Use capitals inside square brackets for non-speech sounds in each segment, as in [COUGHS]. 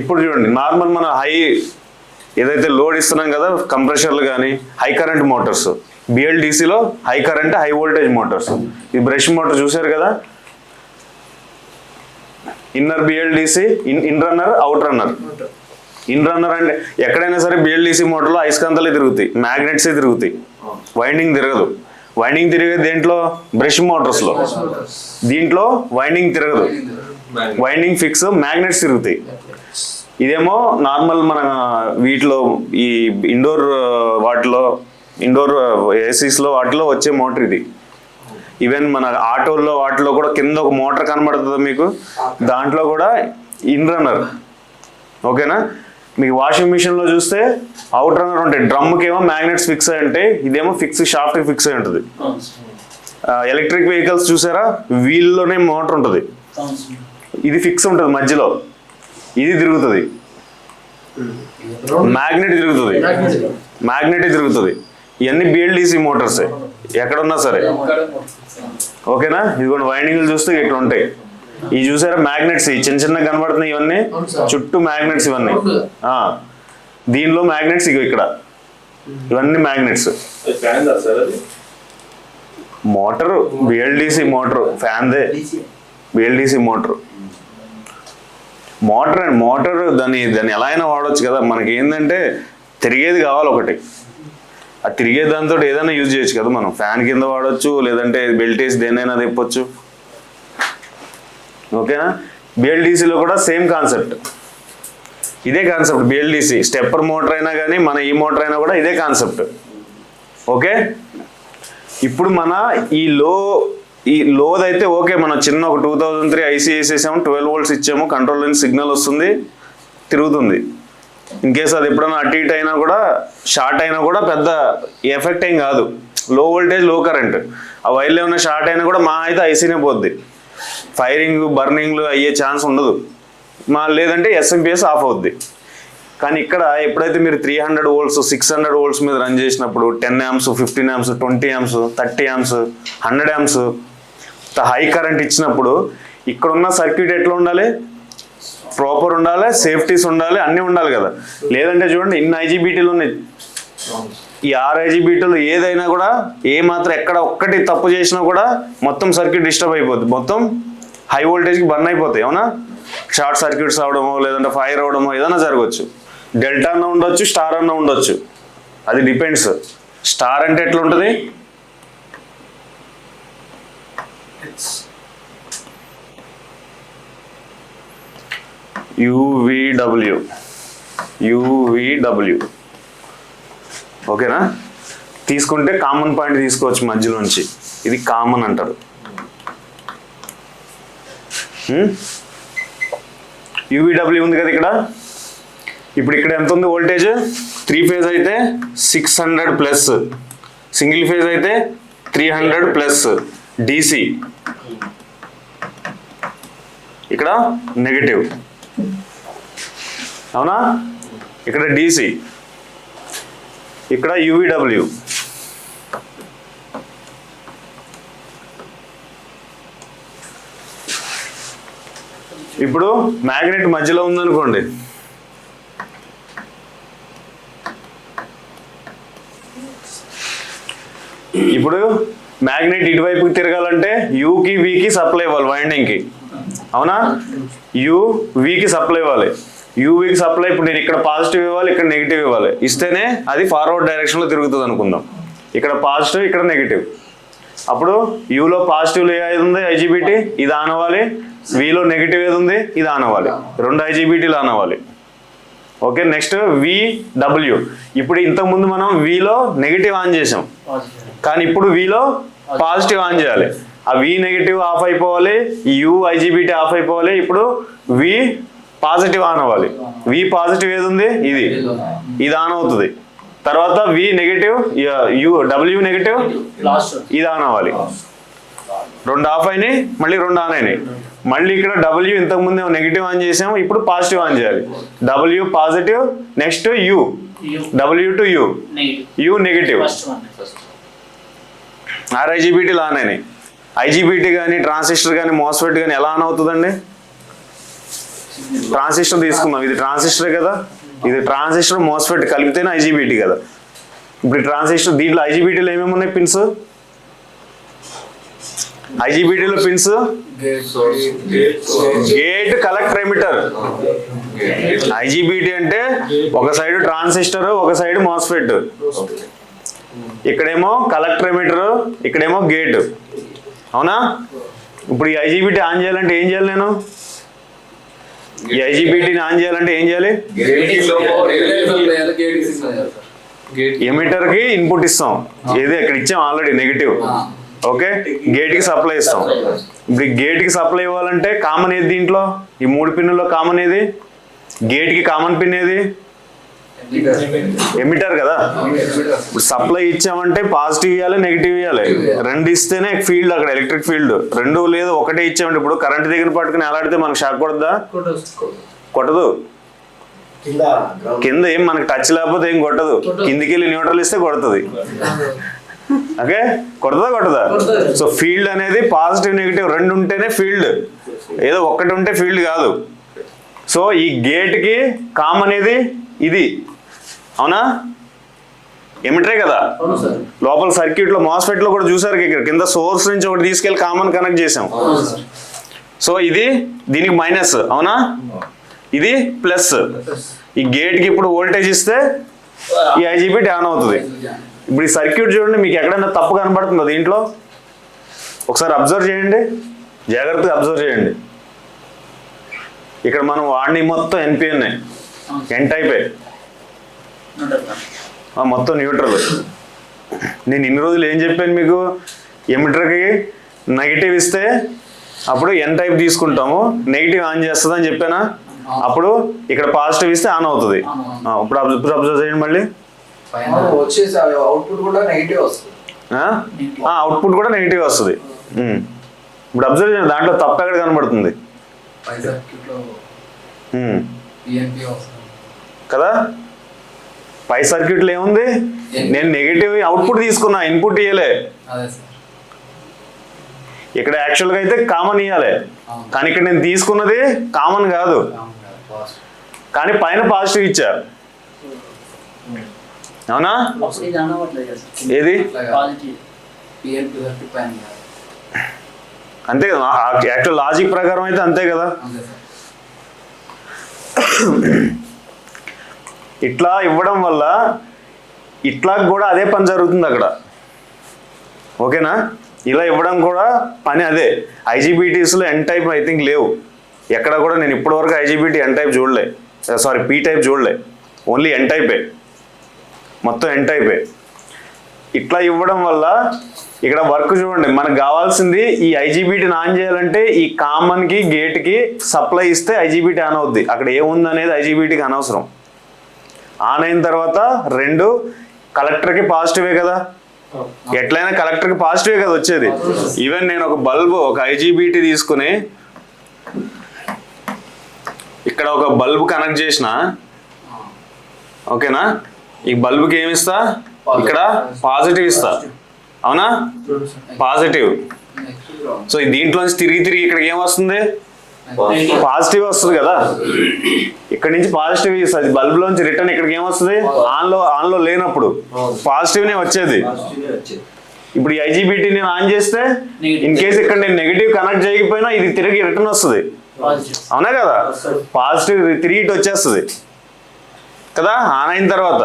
ఇప్పుడు చూడండి నార్మల్ మన హై ఏదైతే లోడ్ ఇస్తున్నాం కదా కంప్రెషర్లు కానీ high current motors బిఎల్డిసిలో high current high voltage motors ఈ బ్రష్ మోటార్ చూశారు కదా? Inner BLDC in in runner out runner in runner అంటే ఎక్కడైనా సరే బిఎల్డిసి మోటార్లో అయస్కాంతాలే తిరుగుతాయి మ్యాగ్నెట్సే తిరుగుతాయి. వైండింగ్ తిరగదు. వైండింగ్ తిరిగేది దేంట్లో? బ్రష్ మోటార్స్లో దీంట్లో వైండింగ్ తిరగదు. వైండింగ్ ఫిక్స్ మ్యాగ్నెట్స్ తిరుగుతాయి. ఇదేమో నార్మల్ మన వీటిలో ఈ ఇండోర్ వాటిలో ఇండోర్ ఏసీస్లో వాటిలో వచ్చే మోటార్ ఇది. ఈవెన్ మన ఆటోల్లో వాటిలో కూడా కింద ఒక మోటార్ కనబడుతుంది మీకు. దాంట్లో కూడా ఇన్ రన్నర్. ఓకేనా? మీకు వాషింగ్ మిషన్లో చూస్తే అవుట్ రన్నర్ ఉంటాయి. డ్రమ్కి ఏమో మ్యాగ్నెట్స్ ఫిక్స్ అయి ఉంటాయి. ఇదేమో ఫిక్స్ షాఫ్ట్ ఫిక్స్ అయి ఉంటుంది. ఎలక్ట్రిక్ వెహికల్స్ చూసారా? వీల్లోనే మోటార్ ఉంటుంది. ఇది ఫిక్స్ ఉంటుంది మధ్యలో. ఇది తిరుగుతుంది. మ్యాగ్నెట్ తిరుగుతుంది. మ్యాగ్నెట్ తిరుగుతుంది. ఇవన్నీ బిఎల్డిసి మోటార్సే ఎక్కడున్నా సరే. ఓకేనా? ఇదిగోండి వైండింగ్లు చూస్తే ఇట్లా ఉంటాయి. ఇవి చూసారా మ్యాగ్నెట్స్ ఈ చిన్న చిన్న కనబడుతున్నాయి ఇవన్నీ. చుట్టూ మ్యాగ్నెట్స్ ఇవన్నీ. ఆ. దీనిలో మ్యాగ్నెట్స్ ఇగో ఇక్కడ. ఇవన్నీ మ్యాగ్నెట్స్ ఫ్యాన్ దా సార్ అది? Motor BLDC motor ఫ్యాన్దే BLDC motor motor and motor దాన్ని దాన్ని ఎలా అయినా వాడవచ్చు కదా. మనకి ఏంటంటే తిరిగేది కావాలి ఒకటి. ఆ తిరిగే దాంతో ఏదైనా యూజ్ చేయొచ్చు కదా మనం. ఫ్యాన్ కింద వాడచ్చు లేదంటే బెల్ట్ వేసి దేనైనా తిప్పొచ్చు. ఓకేనా? బిఎల్డిసిలో కూడా సేమ్ కాన్సెప్ట్. ఇదే కాన్సెప్ట్ బిఎల్డిసి స్టెప్పర్ మోటార్ అయినా కానీ మన ఈ మోటార్ అయినా కూడా ఇదే కాన్సెప్ట్. ఓకే? ఇప్పుడు మన ఈ లో ఈ లోదైతే ఓకే మనం చిన్న ఒక టూ థౌజండ్ త్రీ ఐసీ వేసేసాము ట్వెల్వ్ వోల్ట్స్ ఇచ్చాము కంట్రోల్ లైన్ సిగ్నల్ వస్తుంది తిరుగుతుంది. ఇన్ కేస్ అది ఎప్పుడైనా అటు ఇటు అయినా కూడా షార్ట్ అయినా కూడా పెద్ద ఎఫెక్ట్ ఏం కాదు. లో వోల్టేజ్లో కరెంట్ ఆ వైర్లో ఏమైనా షార్ట్ అయినా కూడా మా అయితే ఐసీనే పోద్ది. ఫైరింగ్ బర్నింగ్లు అయ్యే ఛాన్స్ ఉండదు. మా లేదంటే ఎస్ఎంపిఎస్ ఆఫ్ అవుద్ది. కానీ ఇక్కడ ఎప్పుడైతే మీరు three hundred volts six hundred volts మీద రన్ చేసినప్పుడు ten amps fifteen amps twenty amps thirty amps hundred amps high current ఇచ్చినప్పుడు ఇక్కడ ఉన్న సర్క్యూట్ ఎట్లా ఉండాలి? ప్రాపర్ ఉండాలి సేఫ్టీస్ ఉండాలి అన్నీ ఉండాలి కదా. లేదంటే చూడండి ఇన్ని ఐజీబీటీలు ఉన్నాయి. ఈ ఆరు ఐజీబీటీలు ఏదైనా కూడా ఏ మాత్రం ఎక్కడ ఒక్కటి తప్పు చేసినా కూడా మొత్తం సర్క్యూట్ డిస్టర్బ్ అయిపోద్ది. మొత్తం హై వోల్టేజ్కి బర్న్ అయిపోతాయి అవునా? షార్ట్ సర్క్యూట్స్ అవడమో లేదంటే ఫైర్ అవడమో ఏదైనా జరగవచ్చు డెల్టా అన్న ఉండొచ్చు స్టార్ అన్న ఉండొచ్చు. అది డిపెండ్స్ స్టార్ అంటే ఎట్లా యూవిడబ్ల్యూ యూవిడబ్ల్యూ ఓకేనా? తీసుకుంటే కామన్ పాయింట్ తీసుకోవచ్చు మధ్యలోంచి. ఇది కామన్ అంటారు. యూవిడబ్ల్యూ ఉంది కదా ఇక్కడ. ఇప్పుడు ఇక్కడ ఎంత ఉంది వోల్టేజ్ త్రీ ఫేజ్ అయితే six hundred plus single phase అయితే త్రీ హండ్రెడ్ ప్లస్ డిసి ఇక్కడ నెగటివ్ అవునా? ఇక్కడ డిసి ఇక్కడ యూవిడబ్ల్యూ ఇప్పుడు మ్యాగ్నెట్ మధ్యలో ఉందనుకోండి. ఇప్పుడు మ్యాగ్నెట్ ఇటువైపుకి తిరగాలంటే యూకి వికి సప్లై ఇవ్వాలి వైండింగ్కి అవునా? యూ వికి సప్లై ఇవ్వాలి. యూవికి సప్లై ఇప్పుడు నేను ఇక్కడ పాజిటివ్ ఇవ్వాలి ఇక్కడ నెగిటివ్ ఇవ్వాలి. ఇస్తేనే అది ఫార్వర్డ్ డైరెక్షన్లో తిరుగుతుంది అనుకుందాం. ఇక్కడ పాజిటివ్ ఇక్కడ నెగిటివ్ అప్పుడు యూలో పాజిటివ్ ఏది ఉంది? ఐజీబీటీ ఇది ఆన్ అవ్వాలి. విలో నెగిటివ్ ఏది ఉంది? ఇది ఆన్ అవ్వాలి. రెండు ఐజీబీటీలు ఆన్ అవ్వాలి. ఓకే నెక్స్ట్ వి డబ్ల్యూ ఇప్పుడు ఇంతకుముందు మనం విలో నెగిటివ్ ఆన్ చేసాం. కానీ ఇప్పుడు విలో పాజిటివ్ ఆన్ చేయాలి. ఆ వి నెగిటివ్ ఆఫ్ అయిపోవాలి యూ ఐజీబీటీ ఆఫ్ అయిపోవాలి. ఇప్పుడు వి పాజిటివ్ ఆన్ అవ్వాలి. వి పాజిటివ్ ఏది ఉంది ఇది. ఇది ఆన్ అవుతుంది. తర్వాత V negative U W negative ఇది ఆన్ అవ్వాలి. రెండు ఆఫ్ అయినాయి మళ్ళీ రెండు ఆన్ అయినాయి. మళ్ళీ ఇక్కడ డబ్ల్యూ ఇంతకుముందు నెగిటివ్ ఆన్ చేసాము ఇప్పుడు పాజిటివ్ ఆన్ చేయాలి. W positive next U W to U U negative ఆర్ఐజీబీటీలు on అయినాయి. ఐజీబీటీ కానీ ట్రాన్సిస్టర్ కానీ మోస్ఫెట్ కానీ ఎలా ఆన్ అవుతుందండి? ట్రాన్సిస్టర్ తీసుకుందాం. ఇది ట్రాన్సిస్టర్ కదా? ఇది ట్రాన్సిస్టర్ మోస్ఫెట్ కలిపితేనే ఐజీబీటీ కదా. ఇప్పుడు ట్రాన్సిస్టర్ దీంట్లో ఐజీబీటీలో ఏమేమి ఉన్నాయి pins ఐజీబీటీలో pins gate collector emitter IGBT అంటే ఒక సైడ్ ట్రాన్సిస్టర్ ఒక సైడ్ మోస్ఫెట్ ఇక్కడేమో కలెక్టర్ ఎమిటర్ ఇక్కడేమో గేట్ అవునా? ఇప్పుడు ఈ ఐజీబీటీ ఆన్ చేయాలంటే ఏం చేయాలి నేను? ఐజీబీటీని ఆన్ చేయాలంటే ఏం చేయాలి? ఎమిటర్కి ఇన్పుట్ ఇస్తాం. ఏది ఇక్కడ ఇచ్చాం ఆల్రెడీ నెగిటివ్. ఓకే? గేట్కి సప్లై ఇస్తాం. ఇప్పుడు గేట్కి సప్లై ఇవ్వాలంటే కామన్ ఏది దీంట్లో? ఈ మూడు పిన్నుల్లో కామన్ ఏది? గేట్కి కామన్ పిన్ ఏది? ఎమిటర్ కదా? ఇప్పుడు సప్లై ఇచ్చామంటే పాజిటివ్ ఇవ్వాలి నెగిటివ్ ఇవ్వాలి రెండు ఇస్తేనే ఫీల్డ్ అక్కడ ఎలక్ట్రిక్ ఫీల్డ్ రెండు లేదు ఒకటే ఇచ్చామంటే ఇప్పుడు కరెంట్ దగ్గర పట్టుకుని ఎలాడితే మనకు షాక్ కొడదా కొట్టదు. కింద ఏం మనకి టచ్ లేకపోతే ఏం కొట్టదు. కిందికి వెళ్ళి న్యూట్రల్ ఇస్తే కొడుతుంది. ఓకే? కొడదా కొట్టదా? సో ఫీల్డ్ అనేది పాజిటివ్ నెగిటివ్ రెండు ఉంటేనే ఫీల్డ్ ఏదో ఒక్కటి ఉంటే ఫీల్డ్ కాదు. సో ఈ గేట్కి కామ్ అనేది ఇది. అవునా? ఎమిటరే కదా? లోపల సర్క్యూట్లో మాస్ఫెట్లో కూడా చూసారు ఇక్కడ కింద సోర్స్ నుంచి ఒకటి తీసుకెళ్ళి కామన్ కనెక్ట్ చేసాం సో ఇది దీనికి మైనస్ అవునా? ఇది ప్లస్. ఈ గేట్కి ఇప్పుడు వోల్టేజ్ ఇస్తే ఈ ఐజీబీ ఆన్ అవుతుంది. ఇప్పుడు ఈ సర్క్యూట్ చూడండి మీకు ఎక్కడైనా తప్పు కనబడుతుందో దీంట్లో? ఒకసారి అబ్జర్వ్ చేయండి. జాగ్రత్తగా అబ్జర్వ్ చేయండి. ఇక్కడ మనం వాడిని మొత్తం ఎన్పిఎన్ఏ ఎన్ టైపే మొత్తం న్యూట్రల్. నేను ఇన్ని రోజులు ఏం చెప్పాను మీకు? ఎమిటర్కి నెగిటివ్ ఇస్తే అప్పుడు ఎన్ టైప్ తీసుకుంటాము. నెగిటివ్ ఆన్ చేస్తుంది అని చెప్పానా? అప్పుడు ఇక్కడ పాజిటివ్ ఇస్తే ఆన్ అవుతుంది. ఇప్పుడు అబ్జర్వ్ ఇప్పుడు అబ్జర్వ్ చేయండి మళ్ళీ. అవుట్పుట్ కూడా నెగిటివ్ వస్తుంది. అవుట్పుట్ కూడా నెగిటివ్ వస్తుంది. ఉమ్. ఇప్పుడు అబ్జర్వ్ చేయండి దాంట్లో తప్పు ఎక్కడ కనబడుతుంది? కదా? పై సర్క్యూట్లో ఏముంది? నేను నెగిటివ్ అవుట్పుట్ తీసుకున్నా ఇన్పుట్ ఇయ్యలే. అదే సార్. ఇక్కడ యాక్చువల్గా అయితే కామన్ ఇవ్వాలి. కానీ ఇక్కడ నేను తీసుకున్నది కామన్ కాదు. కానీ పైన పాజిటివ్ ఇచ్చా. అవునా. ఏది. అంతే కదా. యాక్చువల్ లాజిక్ ప్రకారం అయితే అంతే కదా. [COUGHS] ఇట్లా ఇవ్వడం వల్ల ఇట్లా కూడా అదే పని జరుగుతుంది అక్కడ. ఓకేనా? ఇలా ఇవ్వడం కూడా పని అదే. ఐజీబీటీస్లో ఎన్ టైప్ ఐ థింక్ లేవు. ఎక్కడ కూడా నేను ఇప్పటివరకు ఐజీబీటీ ఎన్ టైప్ చూడలే. సారీ పీ టైప్ చూడలే. ఓన్లీ ఎన్ టైపే మొత్తం ఎన్ టైపే ఇట్లా ఇవ్వడం వల్ల ఇక్కడ వర్క్ చూడండి. మనకు కావాల్సింది ఈ ఐజీబీటీని ఆన్ చేయాలంటే ఈ కామన్కి గేట్కి సప్లై ఇస్తే ఐజీబీటీ ఆన్ అవుద్ది. అక్కడ ఏముంది అనేది ఐజీబీటీకి అనవసరం. ఆన్ అయిన తర్వాత రెండు కలెక్టర్కి పాజిటివే కదా? ఎట్లయినా కలెక్టర్కి పాజిటివే కదా వచ్చేది? ఈవెన్ నేను ఒక బల్బు ఒక ఐజీబీటీ తీసుకుని ఇక్కడ ఒక బల్బు కనెక్ట్ చేసిన. ఓకేనా? ఈ బల్బుకి ఏమి ఇస్తా? ఇక్కడ పాజిటివ్ ఇస్తా. అవునా? పాజిటివ్. సో దీంట్లోంచి తిరిగి తిరిగి ఇక్కడికి ఏం వస్తుంది? పాజిటివ్ వస్తుంది కదా. ఇక్కడ నుంచి పాజిటివ్ ఇస్తుంది బల్బ్ లోంచి రిటర్న్ ఇక్కడికి ఏం వస్తుంది ఆన్లో ఆన్లో లేనప్పుడు పాజిటివ్ నే వచ్చేది. ఇప్పుడు ఈ ఐజీబీటీ నేను ఆన్ చేస్తే. ఇన్ కేస్ ఇక్కడ నేను నెగిటివ్ కనెక్ట్ చేయకపోయినా ఇది తిరిగి రిటర్న్ వస్తుంది. అవునా కదా? పాజిటివ్ తిరిగి ఇటు వచ్చేస్తుంది. కదా? ఆన్ అయిన తర్వాత.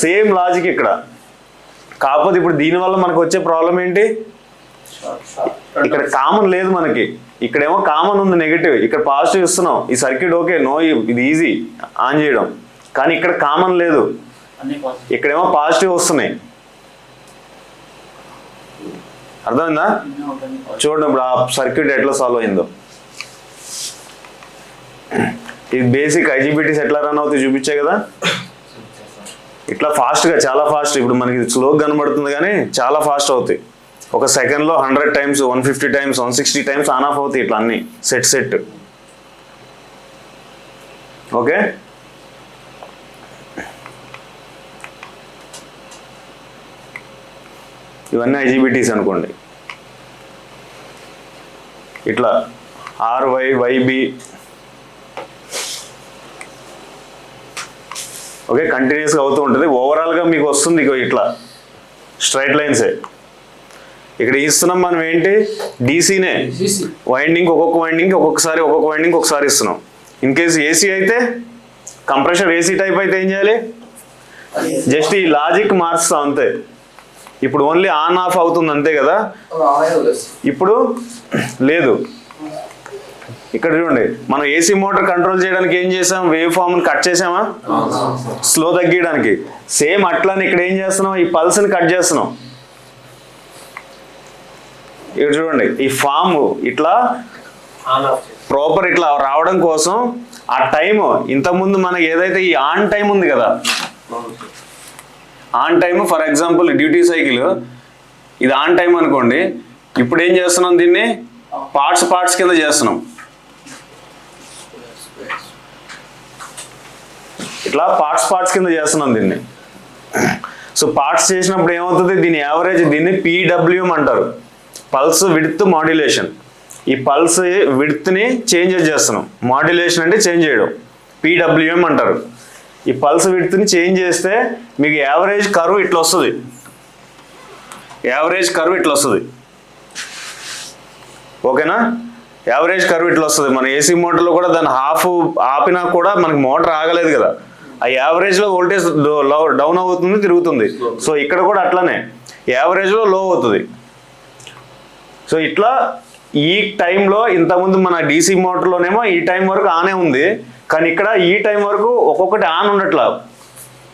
సేమ్ లాజిక్ ఇక్కడ. కాకపోతే ఇప్పుడు దీనివల్ల మనకు వచ్చే ప్రాబ్లం ఏంటి? ఇక్కడ కామన్ లేదు మనకి. ఇక్కడేమో కామన్ ఉంది నెగిటివ్ ఇక్కడ పాజిటివ్ ఇస్తున్నాం. ఈ సర్క్యూట్ ఓకే నో ఇది ఈజీ ఆన్ చేయడం. కానీ ఇక్కడ కామన్ లేదు. ఇక్కడేమో పాజిటివ్ వస్తున్నాయి. అర్థమైందా? చూడండి ఇప్పుడు ఆ సర్క్యూట్ ఎట్లా సాల్వ్ అయిందో. ఇది బేసిక్ ఐజీబీటీస్ ఎట్లా రన్ అవుతాయి చూపించే కదా? ఇట్లా ఫాస్ట్గా చాలా ఫాస్ట్ ఇప్పుడు మనకి స్లో కనబడుతుంది కానీ చాలా ఫాస్ట్ అవుతాయి. ఒక సెకండ్లో hundred times one fifty times one sixty times on off అవుతాయి ఇట్లా అన్ని. సెట్ సెట్ ఓకే ఇవన్నీ ఐజీబీటీస్ అనుకోండి. ఇట్లా ఆర్వై వైబి ఓకే కంటిన్యూస్గా అవుతూ ఉంటుంది. ఓవరాల్గా మీకు వస్తుంది ఇట్లా. స్ట్రైట్ లైన్సే ఇక్కడ ఇస్తున్నాం మనం ఏంటి? డీసీనే. వైండింగ్ ఒక్కొక్క వైండింగ్ ఒక్కొక్కసారి ఒక్కొక్క వైండింగ్ ఒకసారి ఇస్తున్నాం. ఇన్ కేసు ఏసీ అయితే కంప్రెషర్ ఏసీ టైప్ అయితే ఏం చేయాలి? జస్ట్ ఈ లాజిక్ మార్చుతాం అంతే. ఇప్పుడు ఓన్లీ ఆన్ ఆఫ్ అవుతుంది అంతే కదా? ఇప్పుడు లేదు. ఇక్కడ చూడండి మనం ఏసీ మోటార్ కంట్రోల్ చేయడానికి ఏం చేసాం? వేవ్ ఫామ్ కట్ చేసామా? స్లో తగ్గించడానికి సేమ్ అట్లానే ఇక్కడ ఏం చేస్తున్నాం? ఈ పల్స్ని కట్ చేస్తున్నాం. ఇక్కడ చూడండి ఈ ఫామ్ ఇట్లా ప్రాపర్ ఇట్లా రావడం కోసం ఆ టైం ఇంతకుముందు మనకి ఏదైతే ఈ ఆన్ టైం ఉంది కదా on time for example duty cycle ఇది ఆన్ టైం అనుకోండి ఇప్పుడు ఏం చేస్తున్నాం దీన్ని? పార్ట్స్ పార్ట్స్ కింద చేస్తున్నాం. ఇట్లా పార్ట్స్ పార్ట్స్ కింద చేస్తున్నాం దీన్ని. సో పార్ట్స్ చేసినప్పుడు ఏమవుతుంది? దీని యావరేజ్ దీన్ని పీడబ్ల్యూఎం అంటారు. Pulse width modulation. ఈ పల్స్ విడ్త్ని చేంజ్ చేస్తున్నాం. మాడ్యులేషన్ అంటే చేంజ్ చేయడం. పీడబ్ల్యూఎం అంటారు. ఈ పల్స్ విడ్త్ని చేంజ్ చేస్తే మీకు యావరేజ్ కరువు ఇట్లా వస్తుంది. యావరేజ్ కరువు ఇట్లా వస్తుంది. ఓకేనా? యావరేజ్ కరువు ఇట్లా వస్తుంది. మన ఏసీ మోటార్లో కూడా దాన్ని హాఫ్ ఆపినా కూడా మనకి మోటార్ ఆగలేదు కదా. ఆ యావరేజ్లో వోల్టేజ్ డౌన్ అవుతుంది తిరుగుతుంది. సో ఇక్కడ కూడా అట్లానే. యావరేజ్లో లో అవుతుంది. సో ఇట్లా ఈ టైంలో ఇంతకుముందు మన డీసీ మోటార్లోనేమో ఈ టైం వరకు ఆనే ఉంది. కానీ ఇక్కడ ఈ టైం వరకు ఒక్కొక్కటి ఆన్ ఉండట్లా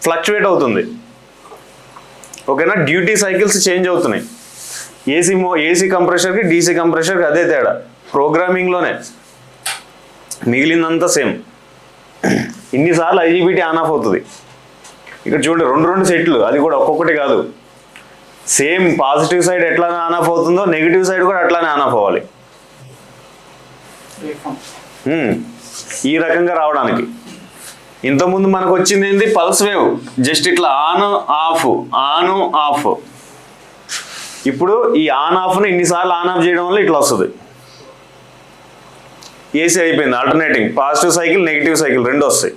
ఫ్లక్చువేట్ అవుతుంది. ఓకేనా? డ్యూటీ సైకిల్స్ చేంజ్ అవుతున్నాయి. ఏసీ మో ఏసీ కంప్రెషర్కి డీసీ కంప్రెషర్కి అదే తేడా. ప్రోగ్రామింగ్లోనే. మిగిలిందంతా సేమ్. ఇన్నిసార్లు ఐజీబీటీ ఆన్ ఆఫ్ అవుతుంది. ఇక్కడ చూడండి రెండు రెండు సెట్లు. అది కూడా ఒక్కొక్కటి కాదు. సేమ్ పాజిటివ్ సైడ్ ఎట్లానే ఆన్ ఆఫ్ అవుతుందో నెగిటివ్ సైడ్ కూడా అట్లానే ఆన్ ఆఫ్ అవ్వాలి. ఈ రకంగా రావడానికి. ఇంతకుముందు మనకు వచ్చింది ఏంది? Pulse wave. జస్ట్ ఇట్లా ఆన్ ఆఫ్ ఆన్ ఆఫ్. ఇప్పుడు ఈ ఆన్ ఆఫ్ని ఇన్నిసార్లు ఆన్ ఆఫ్ చేయడం వల్ల ఇట్లా వస్తుంది. ఏసీ అయిపోయింది alternating positive cycle negative cycle రెండు వస్తాయి.